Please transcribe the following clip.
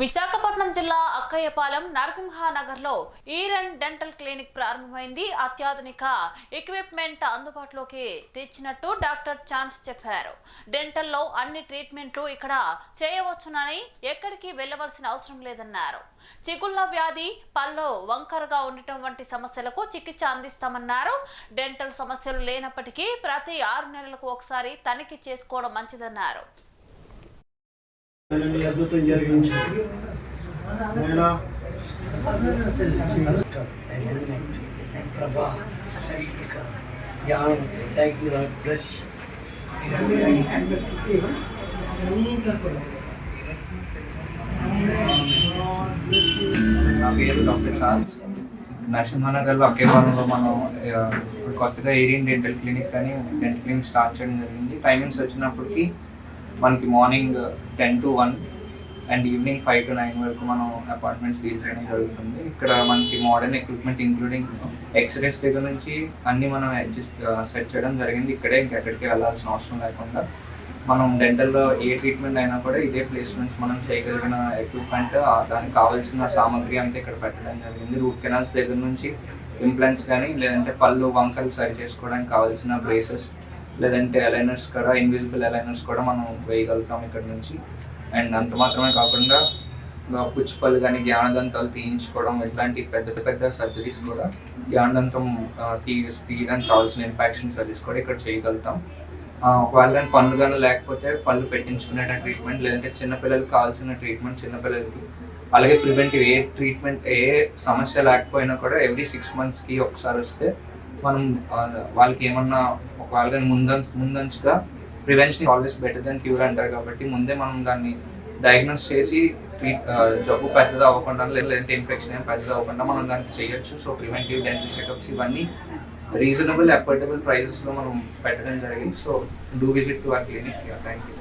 విశాఖపట్నం జిల్లా అక్కయ్యపాలెం నరసింహానగర్లో ఈరన్ డెంటల్ క్లినిక్ ప్రారంభమైంది. అత్యాధునిక ఎక్విప్మెంట్ అందుబాటులోకి తెచ్చినట్టు డాక్టర్ ఛాన్స్ చెప్పారు. డెంటల్లో అన్ని ట్రీట్మెంట్లు ఇక్కడ చేయవచ్చునని ఎక్కడికి వెళ్ళవలసిన అవసరం లేదన్నారు. చిగుళ్ళ వ్యాధి పళ్ళు వంకరగా ఉండటం వంటి సమస్యలకు చికిత్స అందిస్తామన్నారు. డెంటల్ సమస్యలు లేనప్పటికీ ప్రతి ఆరు నెలలకు ఒకసారి తనిఖీ చేసుకోవడం మంచిదన్నారు. అద్భుతం జరిగించింది నేను ఎలిమెంట్ ప్రభా సైనిక ధ్యానం డైగ్నోస్ బ్రష్. నా పేరు డాక్టర్ చార్ల్స్. నరసింహానగర్లో అకేపాలెంలో మనం కొత్తగా ఏరియన్ డెంటల్ క్లినిక్ అని డెంటల్ క్లినిక్ స్టార్ట్ చేయడం జరిగింది. టైమింగ్స్ వచ్చినప్పటికి మనకి morning ten to one and evening five to nine వరకు మనం అపార్ట్మెంట్స్ రీచ్ చేయడం జరుగుతుంది. ఇక్కడ మనకి మోడర్న్ ఎక్విప్మెంట్ ఇంక్లూడింగ్ ఎక్స్రేస్ దగ్గర నుంచి అన్ని మనం అడ్జస్ట్ సెట్ చేయడం జరిగింది. ఇక్కడే ఇంకెక్కడికి వెళ్ళాల్సిన అవసరం లేకుండా మనం డెంటల్లో ఏ ట్రీట్మెంట్ అయినా కూడా ఇదే ప్లేస్ నుంచి మనం చేయగలిగిన ఎక్విప్మెంట్ దానికి కావాల్సిన సామాగ్రి అంతా ఇక్కడ పెట్టడం జరిగింది. రూట్ కెనాల్స్ దగ్గర నుంచి ఇంప్లాంట్స్ కానీ లేదంటే పళ్ళు వంకలు సరి చేసుకోవడానికి కావాల్సిన బ్రేసెస్ లేదంటే అలైనర్స్ కూడా ఇన్విజిబుల్ అలైనర్స్ కూడా మనం వేయగలుగుతాం ఇక్కడ నుంచి. అండ్ అంత మాత్రమే కాకుండా పుచ్చిపల్లి కానీ జ్ఞానదంతాలు తీయించుకోవడం ఇట్లాంటి పెద్ద పెద్ద సర్జరీస్ కూడా జ్ఞానదంతం తీ తీయడానికి కావాల్సిన ఇన్ఫెక్షన్ సర్జరీస్ కూడా ఇక్కడ చేయగలుగుతాం. ఒకవేళ కానీ పళ్ళు కానీ లేకపోతే పళ్ళు పెట్టించుకునే ట్రీట్మెంట్ లేదంటే చిన్నపిల్లలకి కావాల్సిన ట్రీట్మెంట్ చిన్నపిల్లలకి అలాగే ప్రివెంటివ్ ఏ ట్రీట్మెంట్ ఏ సమస్య లేకపోయినా కూడా ఎవ్రీ సిక్స్ మంత్స్కి ఒకసారి వస్తే మనం వాళ్ళకి ఏమన్నా ఒకవేళ కానీ ముందంచు ముందంచుగా prevention always better than cure అంటారు కాబట్టి ముందే మనం దాన్ని డయాగ్నోస్ చేసి ట్రీట్ జబ్బు పెద్దది అవ్వకుండా లేదంటే ఇన్ఫెక్షన్ ఏం పెద్దది అవ్వకుండా మనం దానికి చేయొచ్చు. సో ప్రివెంటివ్ డెంటల్ చెకప్స్ ఇవన్నీ రీజనబుల్ అఫోర్డబుల్ ప్రైజెస్లో మనం పెట్టడం జరిగింది. So do visit to our clinic thank you